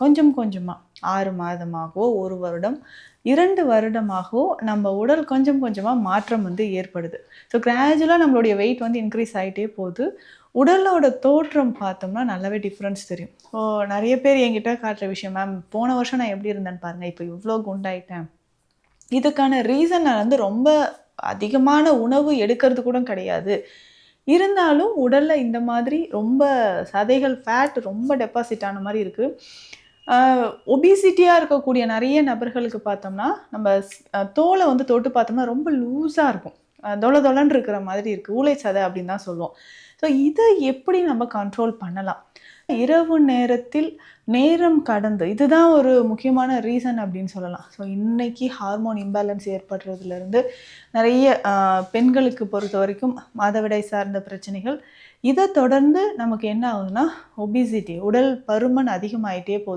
கொஞ்சம் கொஞ்சமாக ஆறு மாதமாகவோ ஒரு வருடம் இரண்டு வருடமாகவோ நம்ம உடல் கொஞ்சம் கொஞ்சமாக மாற்றம் வந்து ஏற்படுது. ஸோ கிராஜுவலாக நம்மளுடைய வெயிட் வந்து இன்க்ரீஸ் ஆகிட்டே போகுது. உடலோட தோற்றம் பார்த்தோம்னா நல்லாவே டிஃப்ரென்ஸ் தெரியும். ஸோ நிறைய பேர் என்கிட்ட காட்டுற விஷயம் மேம் போன வருஷம் நான் எப்படி இருந்தேன்னு பாருங்கள் இப்போ இவ்வளோ குண்டாயிட்டேன். இதுக்கான ரீசன் நான் வந்து ரொம்ப அதிகமான உணவு எடுக்கிறது கூட கிடையாது. இருந்தாலும் உடலில் இந்த மாதிரி ரொம்ப சதைகள் ஃபேட் ரொம்ப டெபாசிட் ஆன மாதிரி இருக்குது ஒபிசிட்டியாக இருக்கக்கூடிய நிறைய நபர்களுக்கு பார்த்தோம்னா நம்ம தோலை வந்து தொட்டு பார்த்தோம்னா ரொம்ப லூஸாக இருக்கும். அஹ் தொல தொலன்னு இருக்கிற மாதிரி இருக்குது ஊளை சதை அப்படின்னு தான் சொல்லுவோம். ஸோ இதை எப்படி நம்ம கண்ட்ரோல் பண்ணலாம்? இரவு நேரத்தில் நேரம் கடந்து இதுதான் ஒரு முக்கியமான ரீசன் அப்படின்னு சொல்லலாம். ஸோ இன்னைக்கு ஹார்மோன் இம்பேலன்ஸ் ஏற்படுறதுலேருந்து நிறைய பெண்களுக்கு பொறுத்த வரைக்கும் மாதவிடை சார்ந்த பிரச்சனைகள் இதை தொடர்ந்து நமக்கு என்ன ஆகுதுன்னா ஒபிசிட்டி உடல் பருமன் அதிகமாயிட்டே போகுது.